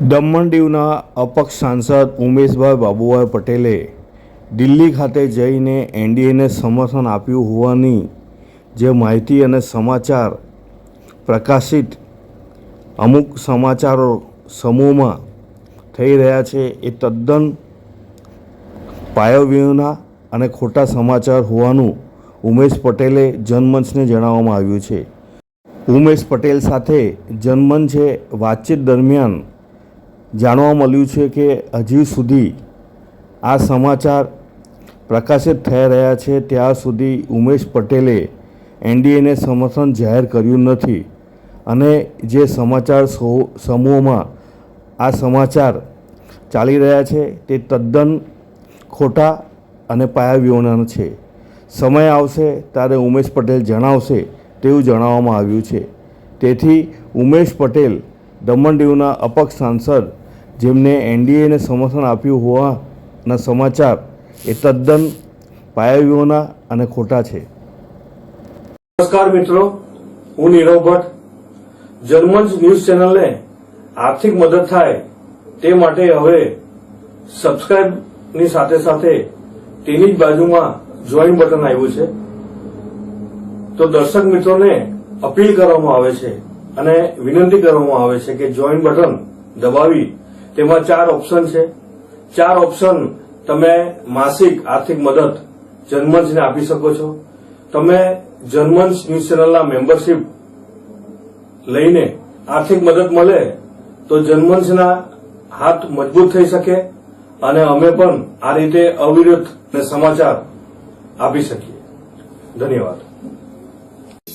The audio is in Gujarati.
દમણ દીવના અપક્ષ સાંસદ ઉમેશભાઈ બાબુભાઈ પટેલે દિલ્હી ખાતે જઈને એનડીએને સમર્થન આપ્યું હોવાની જે માહિતી અને સમાચાર પ્રકાશિત અમુક સમાચારો સમૂહમાં થઈ રહ્યા છે, એ તદ્દન પાયાવિહોણા અને ખોટા સમાચાર હોવાનું ઉમેશ પટેલે જનમંચને જણાવવામાં આવ્યું છે. ઉમેશ પટેલ સાથે જનમંચે વાતચીત દરમિયાન જાણવા મળ્યું છે કે હજી સુધી આ સમાચાર પ્રકાશિત થઈ રહ્યા છે, ત્યાં સુધી ઉમેશ પટેલે એનડીએને સમર્થન જાહેર કર્યું નથી અને જે સમાચાર સમૂહમાં આ સમાચાર ચાલી રહ્યા છે તે તદ્દન ખોટા અને પાયાવિહોણા છે. સમય આવશે ત્યારે ઉમેશ પટેલ જણાવશે તેવું જણાવવામાં આવ્યું છે. તેથી ઉમેશ પટેલ દમણ દીવના અપક્ષ સાંસદ જેમને એનડીએને સમર્થન આપ્યું હોવાના સમાચાર એ તદ્દન પાયાવિહોણા અને ખોટા છે. નમસ્કાર મિત્રો, હું નીરવ ભટ્ટ. જર્મન્સ ન્યૂઝ ચેનલને આર્થિક મદદ થાય તે માટે હવે સબસ્ક્રાઇબની સાથે સાથે તેની જ બાજુમાં જોઈન બટન આવ્યું છે. તો દર્શક મિત્રોને અપીલ કરવામાં આવે છે અને વિનંતી કરવામાં આવે છે કે જોઈન બટન દબાવી તેમાં ચાર ઓપ્શન છે. ચાર ઓપ્શન તમે માસિક આર્થિક મદદ જન્મંચને આપી શકો છો. તમે જર્મન્સ ન્યૂઝ ચેનલના મેમ્બરશીપ લઈને આર્થિક મદદ મળે તો જર્મન્સના હાથ મજબૂત થઈ શકે અને અમે પણ આ રીતે અવિરત સમાચાર આપી શકીએ. ધન્યવાદ.